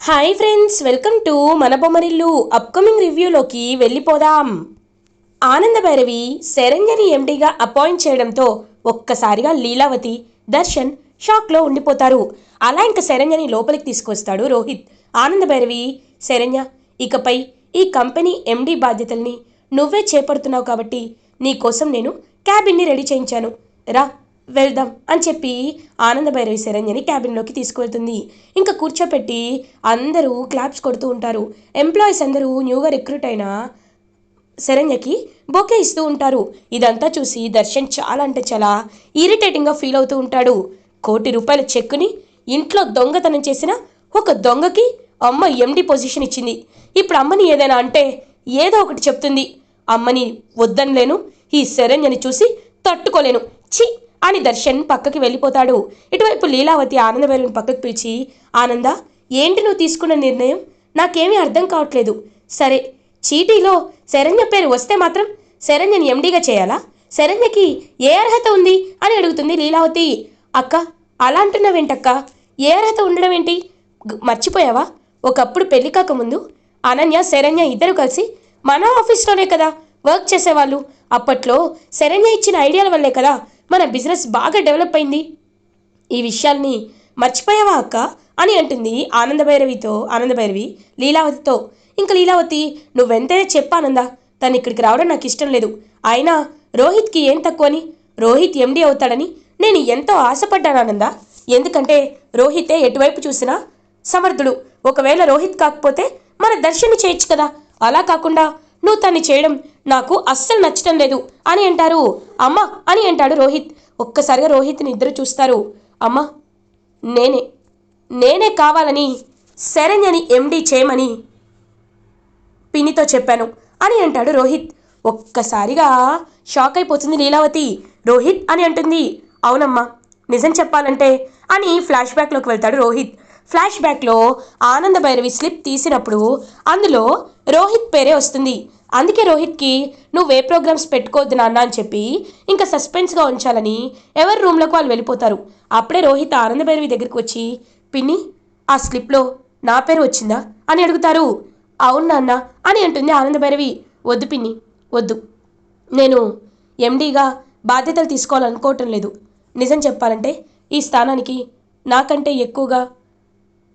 Hi friends welcome to మన Bommarillu upcoming రివ్యూలోకి వెళ్ళిపోదాం. ఆనంద భైరవి శరంజని ఎండీగా అపాయింట్ చేయడంతో ఒక్కసారిగా లీలావతి దర్శన్ షాక్లో ఉండిపోతారు. అలా ఇంక శరంజని లోపలికి తీసుకొస్తాడు రోహిత్. ఆనంద భైరవి శరణ్య ఇకపై ఈ కంపెనీ ఎండీ బాధ్యతల్ని నువ్వే చేపడుతున్నావు కాబట్టి నీకోసం నేను క్యాబిన్ని రెడీ చేయించాను. రా వెళ్దాం అని చెప్పి ఆనంద భైరవి క్యాబిన్లోకి తీసుకువెళ్తుంది. ఇంకా కూర్చోపెట్టి అందరూ క్లాప్స్ కొడుతూ ఉంటారు. ఎంప్లాయీస్ అందరూ న్యూగా రిక్రూట్ అయిన శరణ్యకి బొకే ఇస్తూ ఉంటారు. ఇదంతా చూసి దర్శన్ చాలా అంటే చాలా ఇరిటేటింగ్గా ఫీల్ అవుతూ ఉంటాడు. కోటి రూపాయల చెక్కుని ఇంట్లో దొంగతనం చేసిన ఒక దొంగకి అమ్మ ఎండి పొజిషన్ ఇచ్చింది. ఇప్పుడు అమ్మని ఏదైనా అంటే ఏదో ఒకటి చెప్తుంది. అమ్మని వద్దనలేను. ఈ శరణ్యని చూసి తట్టుకోలేను. చి అని దర్శన్ పక్కకి వెళ్ళిపోతాడు. ఇటువైపు లీలావతి ఆనందవేలుని పక్కకు పిలిచి ఆనంద ఏంటి నువ్వు తీసుకున్న నిర్ణయం? నాకేమీ అర్థం కావట్లేదు. సరే చీటీలో శరణ్య పేరు వస్తే మాత్రం శరణ్యని ఎండీగా చేయాలా? శరణ్యకి ఏ అర్హత ఉంది? అని అడుగుతుంది లీలావతి. అక్క అలా అంటున్నావేంటక్క? ఏ అర్హత ఉండడం ఏంటి? మర్చిపోయావా? ఒకప్పుడు పెళ్ళి కాకముందు అనన్య శరణ్య ఇద్దరు కలిసి మన ఆఫీస్లోనే కదా వర్క్ చేసేవాళ్ళు. అప్పట్లో శరణ్య ఇచ్చిన ఐడియాల వల్లే కదా మన బిజినెస్ బాగా డెవలప్ అయింది. ఈ విషయాల్ని మర్చిపోయావా అక్క? అని అంటుంది ఆనందభైరవితో ఆనందభైరవి లీలావతితో. ఇంకా లీలావతి నువ్వెంతైనా చెప్పానందా తను ఇక్కడికి రావడం నాకు ఇష్టం లేదు. అయినా రోహిత్కి ఏం తక్కువని రోహిత్ ఎండి అవుతాడని నేను ఎంతో ఆశపడ్డాను ఎందుకంటే రోహితే ఎటువైపు చూసినా సమర్థుడు. ఒకవేళ రోహిత్ కాకపోతే మన దర్శనం చేయొచ్చు కదా? అలా కాకుండా నువ్వు తన్ని చేయడం నాకు అస్సలు నచ్చటం లేదు అని అంటారు. అమ్మ అని అంటాడు రోహిత్. ఒక్కసారిగా రోహిత్ని ఇద్దరు చూస్తారు. అమ్మ నేనే నేనే కావాలని శరణ్యని ఎండి చేయమని పిన్నితో చెప్పాను అని అంటాడు రోహిత్. ఒక్కసారిగా షాక్ అయిపోతుంది లీలావతి. రోహిత్ అని అంటుంది. అవునమ్మా నిజం చెప్పాలంటే అని ఫ్లాష్ బ్యాక్లోకి వెళ్తాడు రోహిత్. ఫ్లాష్ బ్యాక్లో ఆనంద భైరవి స్లిప్ తీసినప్పుడు అందులో రోహిత్ పేరే వస్తుంది. అందుకే రోహిత్కి నువ్వు ప్రోగ్రామ్స్ పెట్టుకోవద్దు నాన్న అని చెప్పి ఇంకా సస్పెన్స్గా ఉంచాలని ఎవరి రూమ్లోకి వాళ్ళు వెళ్ళిపోతారు. అప్పుడే రోహిత్ ఆనంద భైరవి దగ్గరికి వచ్చి పిన్ని ఆ స్లిప్లో నా పేరు వచ్చిందా? అని అడుగుతారు. అవును నాన్న అని అంటుంది ఆనందభైరవి వద్దు పిన్ని వద్దు. నేను ఎండీగా బాధ్యతలు తీసుకోవాలనుకోవటం లేదు. నిజం చెప్పాలంటే ఈ స్థానానికి నాకంటే ఎక్కువగా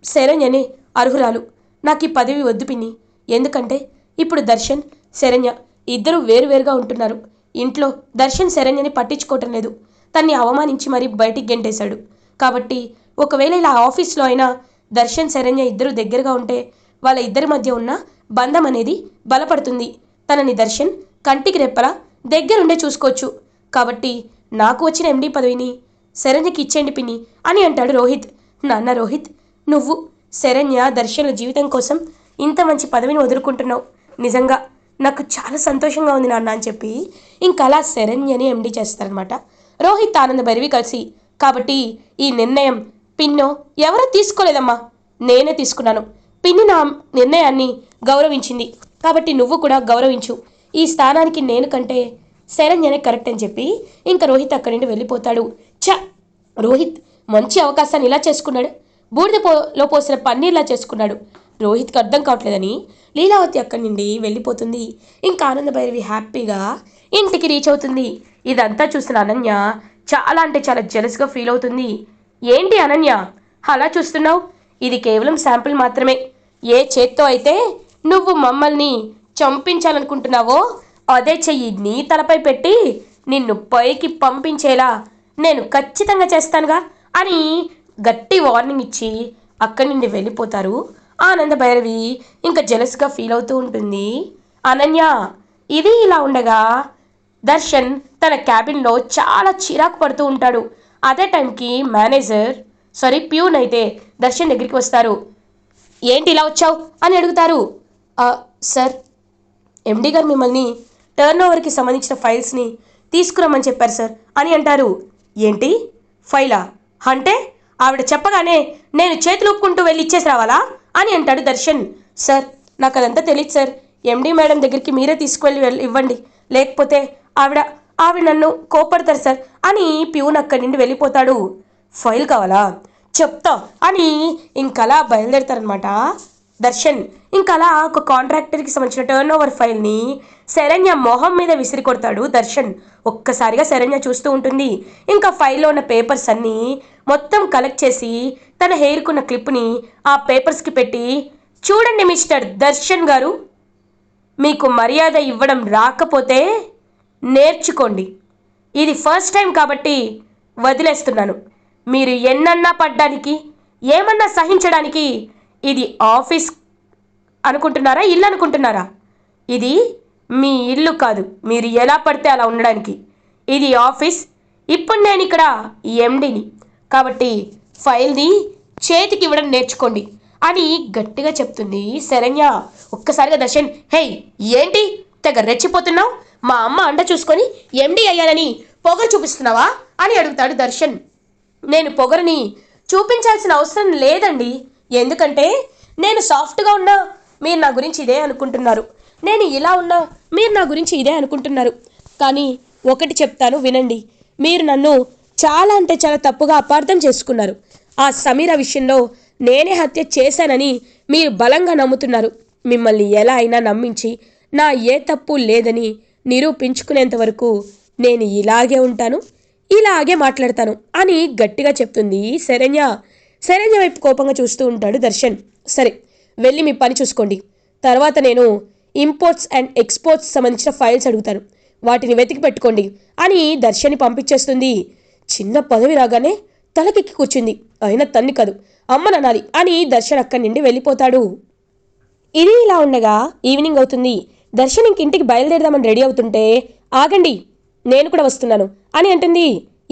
శరణ్యనే అర్హురాలు. నాకు ఈ పదవి వద్దు పిన్ని. ఎందుకంటే ఇప్పుడు దర్శన్ శరణ్య ఇద్దరు వేరువేరుగా ఉంటున్నారు. ఇంట్లో దర్శన్ శరణ్యని పట్టించుకోవటం లేదు. తన్ని అవమానించి మరీ బయటికి గెంటేశాడు. కాబట్టి ఒకవేళ ఇలా ఆఫీస్లో అయినా దర్శన్ శరణ్య ఇద్దరు దగ్గరగా ఉంటే వాళ్ళ ఇద్దరి మధ్య ఉన్న బంధం అనేది బలపడుతుంది. తనని దర్శన్ కంటికి రెప్పలా దగ్గరుండే చూసుకోవచ్చు. కాబట్టి నాకు వచ్చిన ఎండీ పదవిని శరణ్యకి ఇచ్చేయండి పిన్ని అని అంటాడు రోహిత్. నాన్న రోహిత్ నువ్వు శరణ్య దర్శన్ల జీవితం కోసం ఇంత మంచి పదవిని వదులుకుంటున్నావు. నిజంగా నాకు చాలా సంతోషంగా ఉంది నాన్న అని చెప్పి ఇంకా అలా శరణ్యని ఎండి చేస్తారనమాట రోహిత్ ఆనంద భైరవి కలిసి. కాబట్టి ఈ నిర్ణయం పిన్నో ఎవరో తీసుకోలేదమ్మా. నేనే తీసుకున్నాను. పిన్ని నా నిర్ణయాన్ని గౌరవించింది. కాబట్టి నువ్వు కూడా గౌరవించు. ఈ స్థానానికి నేను కంటే శరణ్యనే కరెక్ట్ అని చెప్పి ఇంకా రోహిత్ అక్కడి నుండి వెళ్ళిపోతాడు. ఛ! రోహిత్ మంచి అవకాశాన్ని ఇలా చేసుకున్నాడు. బూడిద పోలో పోసిన పన్నీర్లా చేసుకున్నాడు. రోహిత్కి అర్థం కావట్లేదని లీలావతి అక్కడి నుండి వెళ్ళిపోతుంది. ఇంకా ఆనంద భైరవి హ్యాపీగా ఇంటికి రీచ్ అవుతుంది. ఇదంతా చూసిన అనన్య చాలా అంటే చాలా జెలస్గా ఫీల్ అవుతుంది. ఏంటి అనన్య? అలా చూస్తున్నావు? ఇది కేవలం శాంపిల్ మాత్రమే. ఏ చేత్తో అయితే నువ్వు మమ్మల్ని చంపించాలనుకుంటున్నావో అదే చెయ్యి నీ తలపై పెట్టి నిన్ను పైకి పంపించేలా నేను ఖచ్చితంగా చేస్తానుగా అని గట్టి వార్నింగ్ ఇచ్చి అక్కడి నుండి వెళ్ళిపోతారు ఆనంద భైరవి ఇంకా జెలస్గా ఫీల్ అవుతూ ఉంటుంది. అనన్య ఇది ఇలా ఉండగా దర్శన్ తన క్యాబిన్లో చాలా చిరాకు పడుతూ ఉంటాడు. అదే టైంకి మేనేజర్ సారీ ప్యూన్ అయితే దర్శన్ దగ్గరికి వస్తారు. ఏంటి ఇలా వచ్చావు? అని అడుగుతారు. సార్ ఎండి గారు మిమ్మల్ని టర్న్ ఓవర్కి సంబంధించిన ఫైల్స్ని తీసుకురమ్మని చెప్పారు సార్ అని అంటారు. ఏంటి? ఫైలా? అంటే ఆవిడ చెప్పగానే నేను చేతులు ఒప్పుకుంటూ వెళ్ళి ఇచ్చేసి రావాలా? అని అంటాడు దర్శన్. సార్ నాకు అదంతా తెలియదు సార్. ఎండి మేడం దగ్గరికి మీరే తీసుకువెళ్ళి వెళ్ళి ఇవ్వండి. లేకపోతే ఆవిడ ఆవిడ నన్ను కోపడతారు సార్ అని ప్యూన్ అక్కడి నుండి వెళ్ళిపోతాడు. ఫైల్ కావాలా? చెప్తా అని ఇంకలా బయలుదేరతారనమాట దర్శన్. ఇంకలా ఒక కాంట్రాక్టర్కి సంబంధించిన టర్న్ ఓవర్ ఫైల్ని శరణ్య మొహం మీద విసిరి కొడతాడు దర్శన్. ఒక్కసారిగా శరణ్య చూస్తూ ఉంటుంది. ఇంకా ఫైల్లో ఉన్న పేపర్స్ అన్నీ మొత్తం కలెక్ట్ చేసి తన హెయిర్కున్న క్లిప్ని ఆ పేపర్స్కి పెట్టి చూడండి మిస్టర్ దర్శన్ గారు మీకు మర్యాద ఇవ్వడం రాకపోతే నేర్చుకోండి. ఇది ఫస్ట్ టైం కాబట్టి వదిలేస్తున్నాను. మీరు ఎన్నన్నా పడ్డానికి ఏమన్నా సహించడానికి ఇది ఆఫీస్ అనుకుంటున్నారా ఇల్లు అనుకుంటున్నారా? ఇది మీ ఇల్లు కాదు మీరు ఎలా పడితే అలా ఉండడానికి. ఇది ఆఫీస్. ఇప్పుడు నేను ఇక్కడ ఎండిని. కాబట్టి ఫైల్ని చేతికి ఇవ్వడం నేర్చుకోండి అని గట్టిగా చెప్తుంది శరణ్య. ఒక్కసారిగా దర్శన్ హేయ్ ఏంటి? తెగ రెచ్చిపోతున్నావు? మా అమ్మ అండ చూసుకొని ఎండి అయ్యానని పొగరు చూపిస్తున్నావా? అని అడుగుతాడు దర్శన్. నేను పొగరుని చూపించాల్సిన అవసరం లేదండి. ఎందుకంటే నేను సాఫ్ట్గా ఉన్నా మీరు నా గురించి ఇదే అనుకుంటున్నారు. నేను ఇలా ఉన్నా మీరు నా గురించి ఇదే అనుకుంటున్నారు. కానీ ఒకటి చెప్తాను వినండి. మీరు నన్ను చాలా అంటే చాలా తప్పుగా అపార్థం చేసుకున్నారు. ఆ సమీర విషయంలో నేనే హత్య చేశానని మీరు బలంగా నమ్ముతున్నారు. మిమ్మల్ని ఎలా అయినా నమ్మించి నా ఏ తప్పు లేదని నిరూపించుకునేంత వరకు నేను ఇలాగే ఉంటాను ఇలాగే మాట్లాడతాను అని గట్టిగా చెప్తుంది శరణ్య. శరణ్య వైపు కోపంగా చూస్తూ ఉంటాడు దర్శన్. సరే వెళ్ళి మీ పని చూసుకోండి. తర్వాత నేను ఇంపోర్ట్స్ అండ్ ఎక్స్పోర్ట్స్ సంబంధించిన ఫైల్స్ అడుగుతాను. వాటిని వెతికి పెట్టుకోండి అని దర్శన్ని పంపించేస్తుంది. చిన్న పదవి రాగానే తలకెక్కి కూర్చుంది. అయినా తన్ని కాదు అమ్మననాలి అని దర్శన్ అక్కడి నుండి వెళ్ళిపోతాడు. ఇది ఇలా ఉండగా ఈవినింగ్ అవుతుంది. దర్శన్ ఇంక ఇంటికి బయలుదేరదామని రెడీ అవుతుంటే ఆగండి నేను కూడా వస్తున్నాను అని అంటుంది.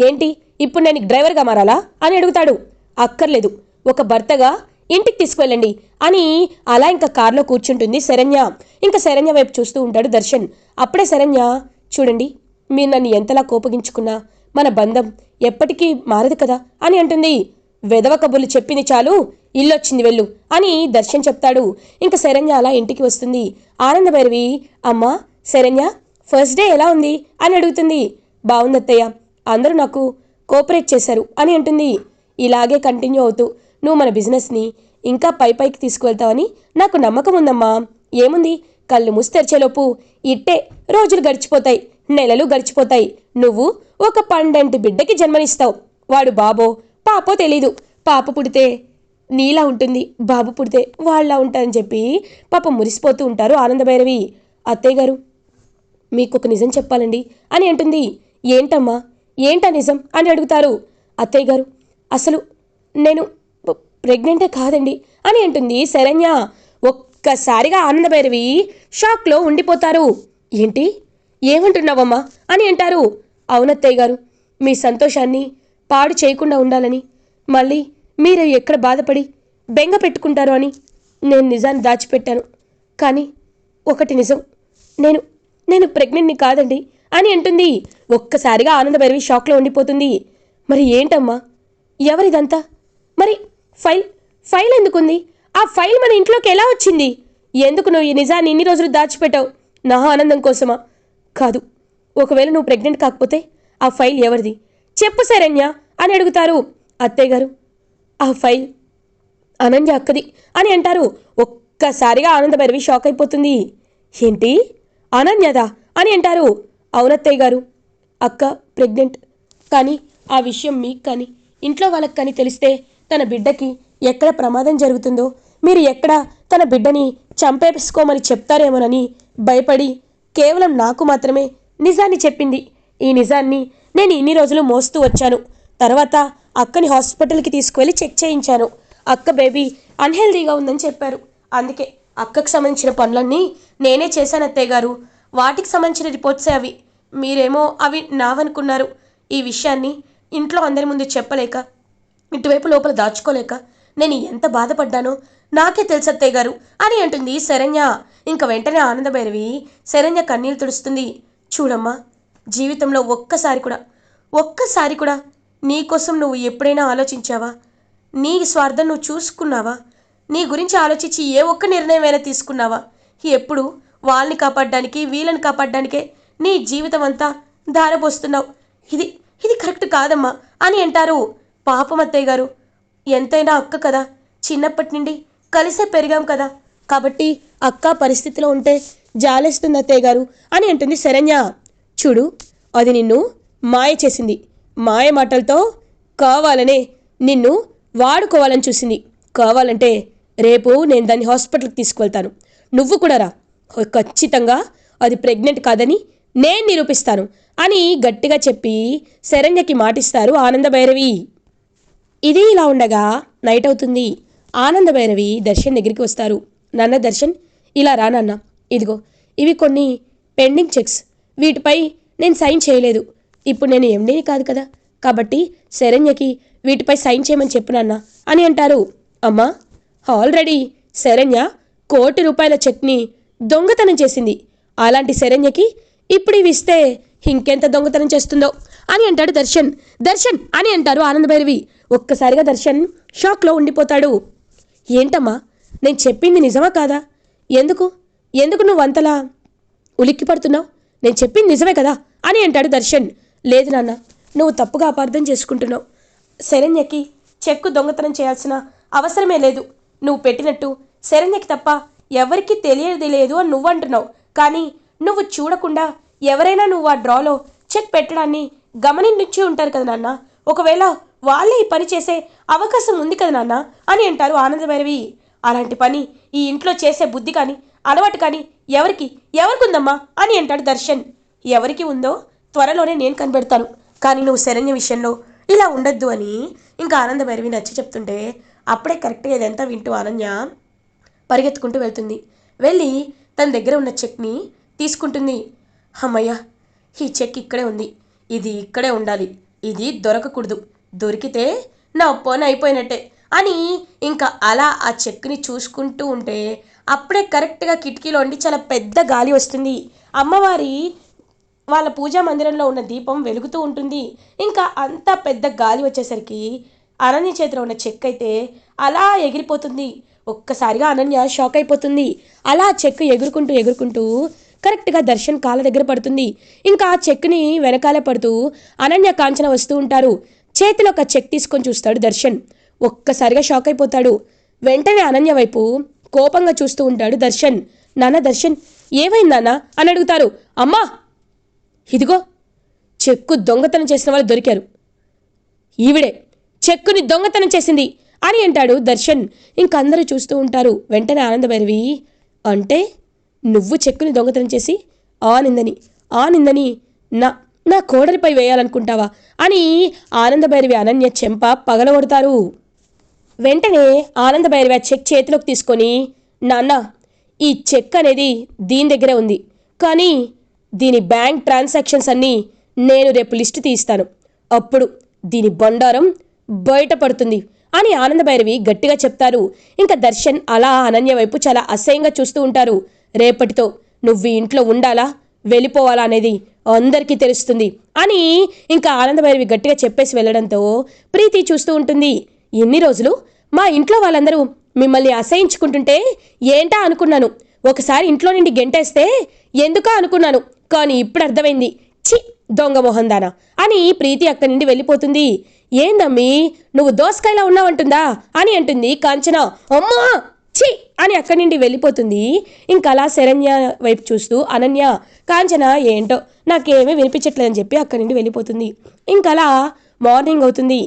ఏంటి ఇప్పుడు నేను డ్రైవర్గా మారాలా అని అడుగుతాడు. అక్కర్లేదు. ఒక భర్తగా ఇంటికి తీసుకువెళ్ళండి అని అలా ఇంకా కారులో కూర్చుంటుంది శరణ్య. ఇంకా శరణ్య వైపు చూస్తూ ఉంటాడు దర్శన్. అప్పుడే శరణ్య చూడండి మీరు నన్ను ఎంతలా కోపగించుకున్నా? మన బంధం ఎప్పటికీ మారదు కదా? అని అంటుంది. వెదవ కబుర్లు చెప్పింది చాలు ఇల్లొచ్చింది వెళ్ళు అని దర్శన్ చెప్తాడు. ఇంకా శరణ్య అలా ఇంటికి వస్తుంది. ఆనందభైరవి అమ్మా శరణ్య ఫస్ట్ డే ఎలా ఉంది? అని అడుగుతుంది. బాగుంది అత్తయ్య అందరూ నాకు కోఆపరేట్ చేశారు అని అంటుంది. ఇలాగే కంటిన్యూ అవుతూ నువ్వు మన బిజినెస్ని ఇంకా పై పైకి తీసుకువెళ్తావని నాకు నమ్మకం ఉందమ్మా. ఏముంది? కళ్ళు మూసి తెరిచేలోపు ఇట్టే రోజులు గడిచిపోతాయి నెలలు గడిచిపోతాయి. నువ్వు ఒక పండంటి బిడ్డకి జన్మనిస్తావు. వాడు బాబో పాపో తెలీదు. పాప పుడితే నీలా ఉంటుంది బాబు పుడితే వాళ్ళ ఉంటారని చెప్పి పాప మురిసిపోతూ ఉంటారు ఆనందభైరవి. అత్తయ్య గారు మీకు ఒక నిజం చెప్పాలండి. అని అంటుంది. ఏంటమ్మా? ఏంటా నిజం? అని అడుగుతారు. అత్తయ్య గారు అసలు నేను ప్రెగ్నెంటే కాదండి అని అంటుంది శరణ్య. ఒక్కసారిగా ఆనందభైరవి షాక్లో ఉండిపోతారు. ఏంటి? ఏమంటున్నావమ్మా? అని అంటారు. అవునత్తయ్య గారు మీ సంతోషాన్ని పాడు చేయకుండా ఉండాలని మళ్ళీ మీరు ఎక్కడ బాధపడి బెంగ పెట్టుకుంటారో అని నేను నిజాన్ని దాచిపెట్టాను. కానీ ఒకటి నిజం నేను నేను ప్రెగ్నెంట్ని కాదండి అని అంటుంది. ఒక్కసారిగా ఆనందభైరవి షాక్లో ఉండిపోతుంది. మరి ఏంటమ్మా? ఎవరిదంతా? మరి ఫైల్ ఫైల్ ఎందుకుంది? ఆ ఫైల్ మన ఇంట్లోకి ఎలా వచ్చింది? ఎందుకు నువ్వు ఈ నిజాన్ని ఇన్ని రోజులు దాచిపెట్టావు? నా ఆనందం కోసమా? కాదు. ఒకవేళ నువ్వు ప్రెగ్నెంట్ కాకపోతే ఆ ఫైల్ ఎవరిది? చెప్పు శరణ్య అని అడుగుతారు అత్తయ్య గారు. ఆ ఫైల్ అనన్య అక్కది అని అంటారు. ఒక్కసారిగా ఆనందభైరవి షాక్ అయిపోతుంది. ఏంటి? అనన్యదా అని అంటారు. అవునత్తయ్య గారు. అక్క ప్రెగ్నెంట్. కానీ ఆ విషయం మీకు కానీ ఇంట్లో వాళ్ళకి కానీ తెలిస్తే తన బిడ్డకి ఎక్కడ ప్రమాదం జరుగుతుందో మీరు ఎక్కడ తన బిడ్డని చంపేసుకోమని చెప్తారేమోనని భయపడి కేవలం నాకు మాత్రమే నిజాన్ని చెప్పింది. ఈ నిజాన్ని నేను ఇన్ని రోజులు మోస్తూ వచ్చాను. తర్వాత అక్కని హాస్పిటల్కి తీసుకువెళ్ళి చెక్ చేయించాను. అక్క బేబీ అన్హెల్దీగా ఉందని చెప్పారు. అందుకే అక్కకు సంబంధించిన పనులన్నీ నేనే చేశాను అత్తయ్య గారు. వాటికి సంబంధించిన రిపోర్ట్సే అవి. మీరేమో అవి నావనుకున్నారు. ఈ విషయాన్ని ఇంట్లో అందరి ముందు చెప్పలేక ఇటువైపు లోపల దాచుకోలేక నేను ఎంత బాధపడ్డానో నాకే తెలుసత్తయ్య గారు. అని అంటుంది శరణ్య. ఇంక వెంటనే ఆనందభైరవి శరణ్య కన్నీళ్ళు తుడుస్తుంది. చూడమ్మా జీవితంలో ఒక్కసారి కూడా ఒక్కసారి కూడా నీకోసం నువ్వు ఎప్పుడైనా ఆలోచించావా? నీ స్వార్థం నువ్వు చూసుకున్నావా? నీ గురించి ఆలోచించి ఏ ఒక్క నిర్ణయమైనా తీసుకున్నావా? ఎప్పుడు వాళ్ళని కాపాడడానికి వీళ్ళని కాపాడడానికే నీ జీవితం అంతా ధారపోస్తున్నావు. ఇది ఇది కరెక్ట్ కాదమ్మా అని అంటారు పాపం అత్తయ్య గారు. ఎంతైనా అక్క కదా చిన్నప్పటి నుండి కలిసే పెరిగాం కదా. కాబట్టి అక్క పరిస్థితిలో ఉంటే జాలేస్తుంది అత్తయ్య గారు అని అంటుంది శరణ్య. చూడు అది నిన్ను మాయ చేసింది. మాయ మాటలతో కావాలనే నిన్ను వాడుకోవాలని చూసింది. కావాలంటే రేపు నేను దాన్ని హాస్పిటల్కి తీసుకువెళ్తాను. నువ్వు కూడా రా. ఖచ్చితంగా అది ప్రెగ్నెంట్ కాదని నేను నిరూపిస్తాను. అని గట్టిగా చెప్పి శరణ్యకి మాటిస్తారు ఆనంద భైరవి ఇది ఇలా ఉండగా నైట్ అవుతుంది. ఆనంద భైరవి దర్శన్ దగ్గరికి వస్తారు. నాన్న దర్శన్ ఇలా రా నాన్న. ఇదిగో ఇవి కొన్ని పెండింగ్ చెక్స్. వీటిపై నేను సైన్ చేయలేదు. ఇప్పుడు నేను ఎండీని కాదు కదా. కాబట్టి శరణ్యకి వీటిపై సైన్ చేయమని చెప్పు నాన్న అని అంటారు. అమ్మా ఆల్రెడీ శరణ్య కోటి రూపాయల చెక్ని దొంగతనం చేసింది. అలాంటి శరణ్యకి ఇప్పుడు ఇవి ఇస్తే ఇంకెంత దొంగతనం చేస్తుందో? అని అంటాడు దర్శన్. దర్శన్ అని అంటారు ఆనందభైరవి ఒక్కసారిగా దర్శన్ షాక్లో ఉండిపోతాడు. ఏంటమ్మా? నేను చెప్పింది నిజమా కాదా? ఎందుకు? ఎందుకు నువ్వు అంతలా ఉలిక్కి పడుతున్నావు? నేను చెప్పింది నిజమే కదా? అని అంటాడు దర్శన్. లేదు నాన్న నువ్వు తప్పుగా అపార్థం చేసుకుంటున్నావు. శరణ్యకి చెక్కు దొంగతనం చేయాల్సిన అవసరమే లేదు. నువ్వు పెట్టినట్టు శరణ్యకి తప్ప ఎవరికీ తెలియదు లేదు అని నువ్వు అంటున్నావు. కానీ నువ్వు చూడకుండా ఎవరైనా నువ్వు ఆ డ్రాలో చెక్ పెట్టడాన్ని గమనించి ఉంటారు కదా నాన్న. ఒకవేళ వాళ్ళే ఈ పని చేసే అవకాశం ఉంది కదా నాన్న అని అంటారు ఆనందభైరవి. అలాంటి పని ఈ ఇంట్లో చేసే బుద్ధి కానీ అలవాటు కానీ ఎవరికి ఎవరికి ఉందమ్మా అని అంటాడు దర్శన్. ఎవరికి ఉందో త్వరలోనే నేను కనిపెడతాను. కానీ నువ్వు శరణ్య విషయంలో ఇలా ఉండొద్దు అని ఇంకా ఆనందభైరవి నచ్చి చెప్తుంటే అప్పుడే కరెక్ట్గా ఇదంతా వింటూ అనన్య పరిగెత్తుకుంటూ వెళ్తుంది. వెళ్ళి తన దగ్గర ఉన్న చెక్ని తీసుకుంటుంది. అమ్మయ్య ఈ చెక్ ఇక్కడే ఉంది. ఇది ఇక్కడే ఉండాలి. ఇది దొరకకూడదు. దొరికితే నా పని అయిపోయినట్టే. అని ఇంకా అలా ఆ చెక్ని చూసుకుంటూ ఉంటే అప్పుడే కరెక్ట్గా కిటికీలో ఉండి చాలా పెద్ద గాలి వస్తుంది. అమ్మవారి వాళ్ళ పూజా మందిరంలో ఉన్న దీపం వెలుగుతూ ఉంటుంది. ఇంకా అంత పెద్ద గాలి వచ్చేసరికి అనన్య చేతిలో ఉన్న చెక్ అయితే అలా ఎగిరిపోతుంది. ఒక్కసారిగా అనన్య షాక్ అయిపోతుంది. అలా చెక్ ఎగురుకుంటూ ఎగురుకుంటూ కరెక్ట్గా దర్శన్ కాళ్ళ దగ్గర పడుతుంది. ఇంకా ఆ చెక్ని వెనకాలే పడుతూ అనన్య కాంచన వస్తూ ఉంటారు. చేతిలో ఒక చెక్ తీసుకొని చూస్తాడు దర్శన్. ఒక్కసారిగా షాక్ అయిపోతాడు. వెంటనే అనన్య వైపు కోపంగా చూస్తూ ఉంటాడు దర్శన్. నాన్న దర్శన్ ఏమైంది నాన్న? అని అడుగుతారు. అమ్మా! ఇదిగో! చెక్కు దొంగతనం చేసిన వాళ్ళు దొరికారు. ఈవిడే చెక్కుని దొంగతనం చేసింది అని అంటాడు దర్శన్. ఇంకందరూ చూస్తూ ఉంటారు. వెంటనే ఆనందభైరవి అంటే? నువ్వు చెక్కుని దొంగతనం చేసి ఆ నిందని ఆ నిందని నా నా కోడలిపై వేయాలనుకుంటావా అని ఆనందభైరవి అనన్య చెంప పగలగొడతారు వెంటనే ఆనందభైరవి ఆ చెక్ చేతిలోకి తీసుకొని నాన్న ఈ చెక్ అనేది దీని దగ్గరే ఉంది. కానీ దీని బ్యాంక్ ట్రాన్సాక్షన్స్ అన్నీ నేను రేపు లిస్ట్ తీస్తాను అప్పుడు దీని బండారం బయటపడుతుంది అని ఆనందభైరవి గట్టిగా చెప్తారు. ఇంకా దర్శన్ అలా అనన్య వైపు చాలా అసహ్యంగా చూస్తూ ఉంటారు. రేపటితో నువ్వు ఇంట్లో ఉండాలా? వెళ్ళిపోవాలా అనేది అందరికీ తెలుస్తుంది. అని ఇంకా ఆనందభైరవి గట్టిగా చెప్పేసి వెళ్ళడంతో ప్రీతి చూస్తూ ఉంటుంది. ఎన్ని రోజులు మా ఇంట్లో వాళ్ళందరూ మిమ్మల్ని అసహించుకుంటుంటే ఏంటా అనుకున్నాను. ఒకసారి ఇంట్లో నుండి గెంటేస్తే ఎందుకా అనుకున్నాను. కానీ ఇప్పుడు అర్థమైంది. చి దొంగ మొహందానా? అని ప్రీతి అక్కడి నుండి వెళ్ళిపోతుంది. ఏందమ్మీ నువ్వు దోసకాయలా ఉన్నావంటుందా? అని అంటుంది కాంచన. అమ్మా! ఛీ! అని అక్కడి నుండి వెళ్ళిపోతుంది. ఇంకా అలా శరణ్య వైపు చూస్తూ అనన్య కాంచన ఏంటో నాకేమీ వినిపించట్లేదని చెప్పి అక్కడి నుండి వెళ్ళిపోతుంది. ఇంకా అలా మార్నింగ్ అవుతుంది.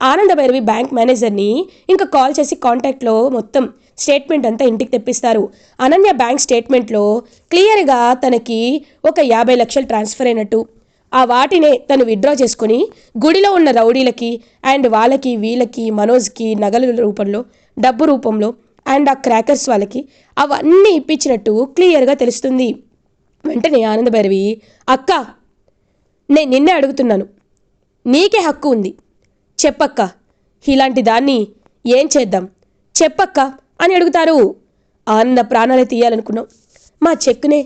ఆనంద భైరవి బ్యాంక్ మేనేజర్ని ఇంకా కాల్ చేసి కాంటాక్ట్లో మొత్తం స్టేట్మెంట్ అంతా ఇంటికి తెప్పిస్తారు. అనన్య బ్యాంక్ స్టేట్మెంట్లో క్లియర్గా తనకి ఒక యాభై లక్షలు ట్రాన్స్ఫర్ అయినట్టు. ఆ వాటినే తను విత్డ్రా చేసుకుని గుడిలో ఉన్న రౌడీలకి అండ్ వాళ్ళకి వీళ్ళకి మనోజ్కి నగల రూపంలో డబ్బు రూపంలో అండ్ ఆ క్రాకర్స్ వాళ్ళకి అవన్నీ ఇప్పించినట్టు క్లియర్గా తెలుస్తుంది. వెంటనే ఆనందభైరవి అక్క నేను నిన్నే అడుగుతున్నాను. నీకే హక్కు ఉంది. చెప్పక్క ఇలాంటి దాన్ని ఏం చేద్దాం? చెప్పక్క అని అడుగుతారు. ఆనంద ప్రాణాలే తీయాలనుకున్నాం. మా చెక్కునే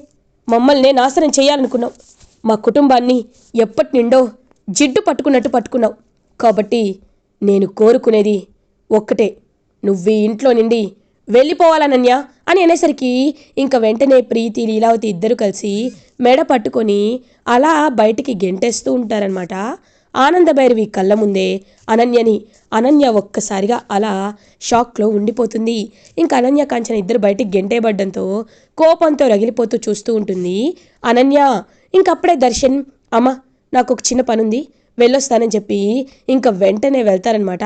మమ్మల్ని నాశనం చేయాలనుకున్నాం. మా కుటుంబాన్ని ఎప్పటి నిండో జిడ్డు పట్టుకున్నట్టు పట్టుకున్నావు కాబట్టి నేను కోరుకునేది ఒక్కటే. నువ్వు ఈ ఇంట్లో నుండి వెళ్ళిపోవాలనన్య అని అనేసరికి ఇంకా వెంటనే ప్రీతి లీలావతి ఇద్దరు కలిసి మెడ పట్టుకొని అలా బయటికి గెంటేస్తూ ఉంటారనమాట ఆనందభైరవి కళ్ళ ముందే అనన్యని అనన్య ఒక్కసారిగా అలా షాక్లో ఉండిపోతుంది. ఇంకా అనన్య కాంచన ఇద్దరు బయటికి గెంటేయబడ్డంతో కోపంతో రగిలిపోతూ చూస్తూ ఉంటుంది. అనన్య ఇంకప్పుడే దర్శన్ అమ్మ నాకు ఒక చిన్న పనుంది వెళ్ళొస్తానని చెప్పి ఇంకా వెంటనే వెళ్తారనమాట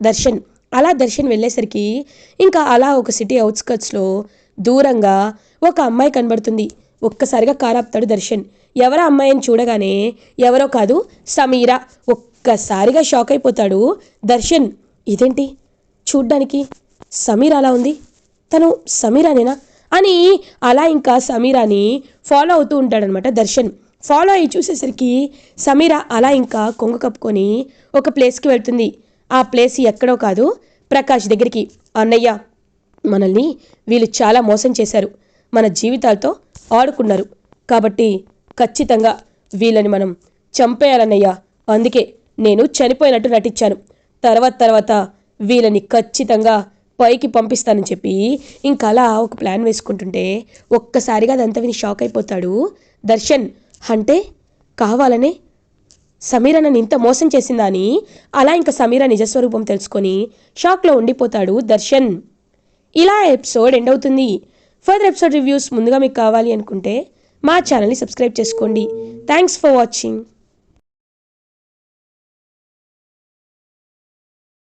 దర్శన్. అలా దర్శన్ వెళ్ళేసరికి ఇంకా అలా ఒక సిటీ అవుట్స్కట్స్లో దూరంగా ఒక అమ్మాయి కనబడుతుంది. ఒక్కసారిగా కారాపుతాడు దర్శన్. ఎవరో అమ్మాయిని చూడగానే ఎవరో కాదు సమీర. ఒక్కసారిగా షాక్ అయిపోతాడు దర్శన్. ఇదేంటి? చూడ్డానికి సమీర అలా ఉంది? తను సమీరానేనా? అని అలా ఇంకా సమీరాని ఫాలో అవుతూ ఉంటాడనమాట దర్శన్. ఫాలో అయ్యి చూసేసరికి సమీర అలా ఇంకా కొంగు కప్పుకొని ఒక ప్లేస్కి వెళ్తుంది. ఆ ప్లేస్ ఎక్కడో కాదు ప్రకాష్ దగ్గరికి అన్నయ్య మనల్ని వీళ్ళు చాలా మోసం చేశారు. మన జీవితాలతో ఆడుకున్నారు. కాబట్టి ఖచ్చితంగా వీళ్ళని మనం చంపేయాలన్నయ్య. అందుకే నేను చనిపోయినట్టు నటించాను. తర్వాత తర్వాత వీళ్ళని ఖచ్చితంగా పైకి పంపిస్తానని చెప్పి ఇంకా అలా ఒక ప్లాన్ వేసుకుంటుంటే ఒక్కసారిగా అదంతా విని షాక్ అయిపోతాడు. దర్శన్ అంటే కావాలనే సమీర నన్ను ఇంత మోసం చేసిందా అని? అలా ఇంకా సమీర నిజస్వరూపం తెలుసుకొని షాక్లో ఉండిపోతాడు దర్శన్. ఇలా ఎపిసోడ్ ఎండ్ అవుతుంది. ఫర్దర్ ఎపిసోడ్ రివ్యూస్ ముందుగా మీకు కావాలి అనుకుంటే మా ఛానల్ని సబ్స్క్రైబ్ చేసుకోండి. Thanks for watching.